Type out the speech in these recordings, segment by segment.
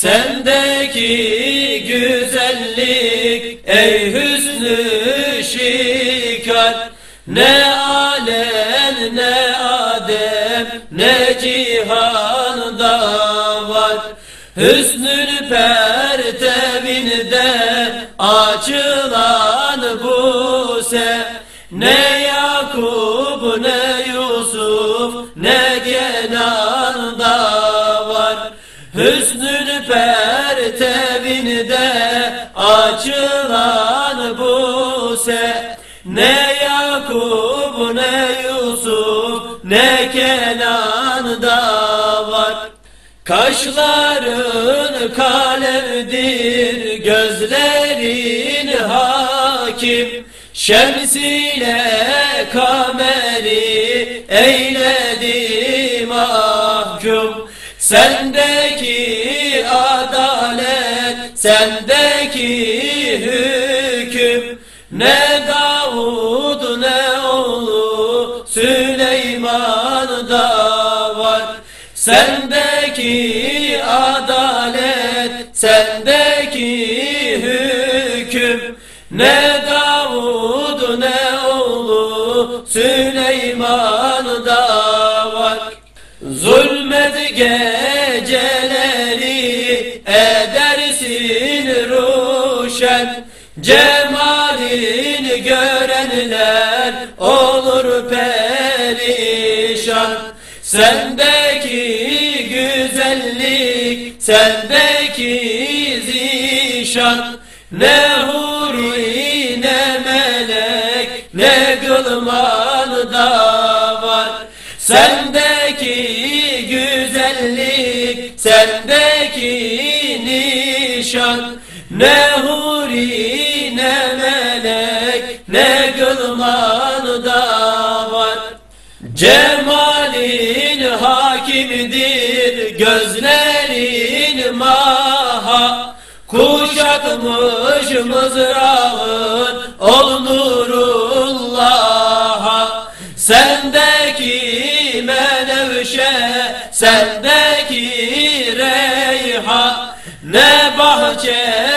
Sendeki güzellik ey hüsnü şikar. Ne alem ne adem ne cihanda var. Hüsnün pertevinde açılan bu se Ne pertevinde açılan bu se. Ne Yakup ne Yusuf ne Kenan'da var. Kaşların kalemdir, gözlerin hakim. Şemsiyle kameri eyledi mahkum Sendeki sendeki hüküm Ne Davud ne oğlu Süleyman'da var. Sendeki adalet, sendeki hüküm Ne Davud ne oğlu Süleyman'da var. Zulmet geceleri edersin ruşen Cemalini görenler olur perişan. Sendeki güzellik, sendeki zişan. Ne huri ne melek, ne gılman da var. Sendeki güzellik, sendeki melek, ne gılman da var. Cemalin hakimdir gözlerin maha. Kuşatmış mızrağın ol nurullah'a Sendeki menevşe, sendeki reyha. Ne bahçe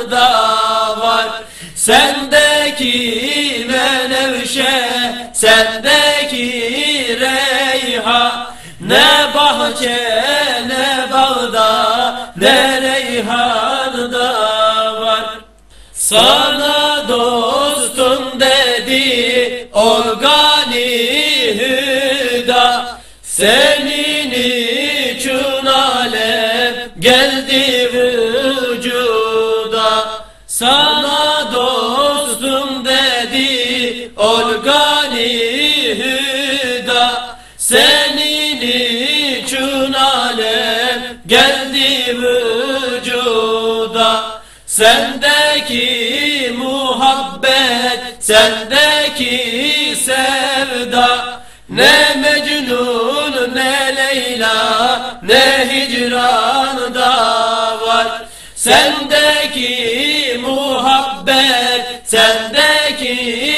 reyhanda var. Sendeki menevşe, sendeki reyha. Ne bahçe ne bağda ne reyhanda var. Sana dostum dedi organi hüda. Senin organi hüda Senin için alem geldi vücuda. Sendeki muhabbet, sendeki sevda. Ne Mecnun ne Leyla ne hicranda var. Sendeki muhabbet, sendeki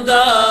da